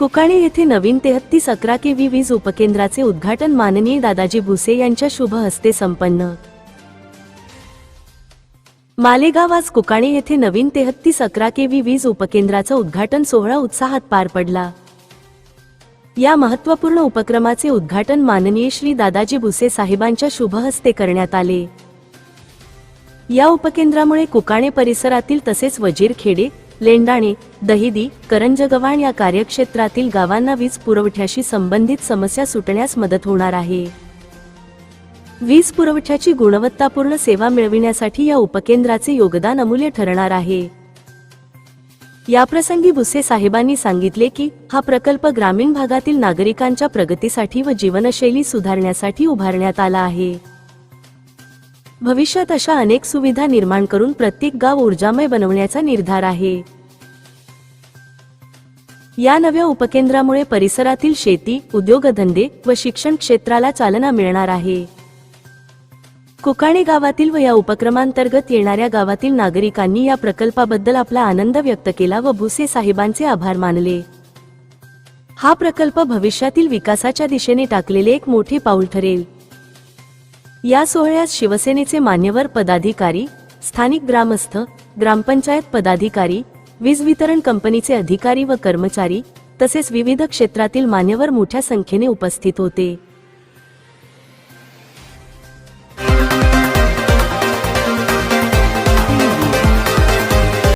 कुकाणे येथे नवीन तेहत्तीस अकरा वी वीज उपकेंद्राचे उद्घाटन माननीय दादाजी भुसे यांच्या शुभ हस्ते संपन्न. मालेगाव आज कुकाणे येथे नवीन तेहत्तीस अकरा वी वीज उपकेंद्राचा उद्घाटन सोहळा उत्साहात पार पडला. या महत्त्वपूर्ण उपक्रमाचे उद्घाटन माननीय श्री दादाजी भुसे साहेबांच्या शुभ हस्ते करण्यात आले. या उपकेंद्रामुळे कुकाणे परिसरातील तसेच वजीरखेडे लेंडाणे दहिदी करंजगव्हाण या कार्यक्षेत्रातील गावांना वीज पुरवठ्याशी संबंधित समस्या सुटण्यास मदत होणार आहे. वीज पुरवठ्याची गुणवत्तापूर्ण सेवा मिळविण्यासाठी या उपकेंद्राचे योगदान अमूल्य ठरणार आहे. याप्रसंगी भुसे साहेबांनी सांगितले की हा प्रकल्प ग्रामीण भागातील नागरिकांच्या प्रगतीसाठी व जीवनशैली सुधारण्यासाठी उभारण्यात आला आहे. भविष्यात अशा अनेक सुविधा निर्माण करून प्रत्येक गाव ऊर्जामय बनवण्याचा निर्धार आहे. या नव्या उपकेंद्रामुळे परिसरातील शेती उद्योगधंदे व शिक्षण क्षेत्राला चालना मिळणार आहे. कुकाणे गावातील व या उपक्रमांतर्गत येणाऱ्या गावातील नागरिकांनी या प्रकल्पाबद्दल आपला आनंद व्यक्त केला व भुसे साहेबांचे आभार मानले. हा प्रकल्प भविष्यातील विकासाच्या दिशेने टाकलेले एक मोठे पाऊल ठरेल. या सोहळ्यात शिवसेनेचे मान्यवर पदाधिकारी स्थानिक ग्रामस्थ ग्रामपंचायत पदाधिकारी वीज वितरण कंपनीचे अधिकारी व कर्मचारी तसेच विविध क्षेत्रातील मान्यवर मोठ्या संख्येने उपस्थित होते.